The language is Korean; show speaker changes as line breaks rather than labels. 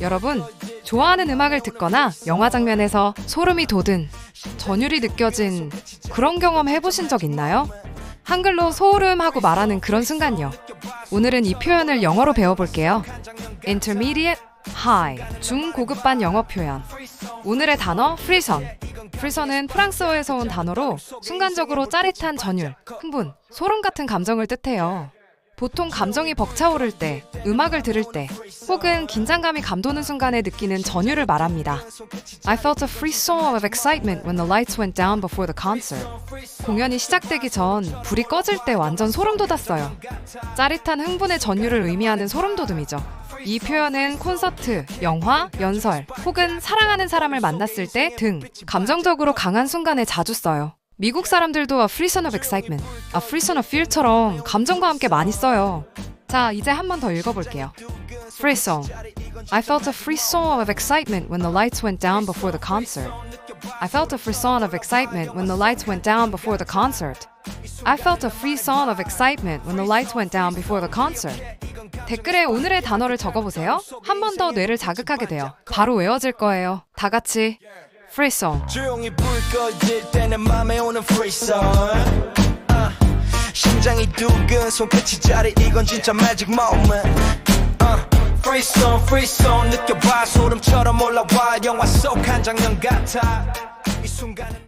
여러분, 좋아하는 음악을 듣거나 영화 장면에서 소름이 돋은 전율이 느껴진 그런 경험 해보신 적 있나요? 한글로 소름 하고 말하는 그런 순간요. 오늘은 이 표현을 영어로 배워볼게요. Intermediate, High, 중고급반 영어 표현. 오늘의 단어 프리선. 프리선은 프랑스어에서 온 단어로 순간적으로 짜릿한 전율, 흥분, 소름 같은 감정을 뜻해요. 보통 감정이 벅차오를 때, 음악을 들을 때, 혹은 긴장감이 감도는 순간에 느끼는 전율을 말합니다. I felt a frisson of excitement when the lights went down before the concert. 공연이 시작되기 전 불이 꺼질 때 완전 소름 돋았어요. 짜릿한 흥분의 전율을 의미하는 소름 돋음이죠. 이 표현은 콘서트, 영화, 연설, 혹은 사랑하는 사람을 만났을 때 등 감정적으로 강한 순간에 자주 써요. 미국 사람들도 a frisson of excitement, a frisson of fear처럼 감정과 함께 많이 써요. 자, 이제 한 번 더 읽어볼게요. frisson. I felt a frisson of excitement when the lights went down before the concert. I felt a frisson of excitement when the lights went down before the concert. I felt a frisson of excitement when the lights went down before the concert. 댓글에 오늘의 단어를 적어보세요. 한 번 더 뇌를 자극하게 돼요. 바로 외워질 거예요. 다 같이 frisson.
조용히 불 꺼질 때는 맘에 오는 프리선 아, 심장이 두근 손끝이 자리 이건 진짜 magic moment. 아, 프리선 프리선 느껴봐 소름처럼 올라와. 영화 속 한 장면 같아. 이 순간은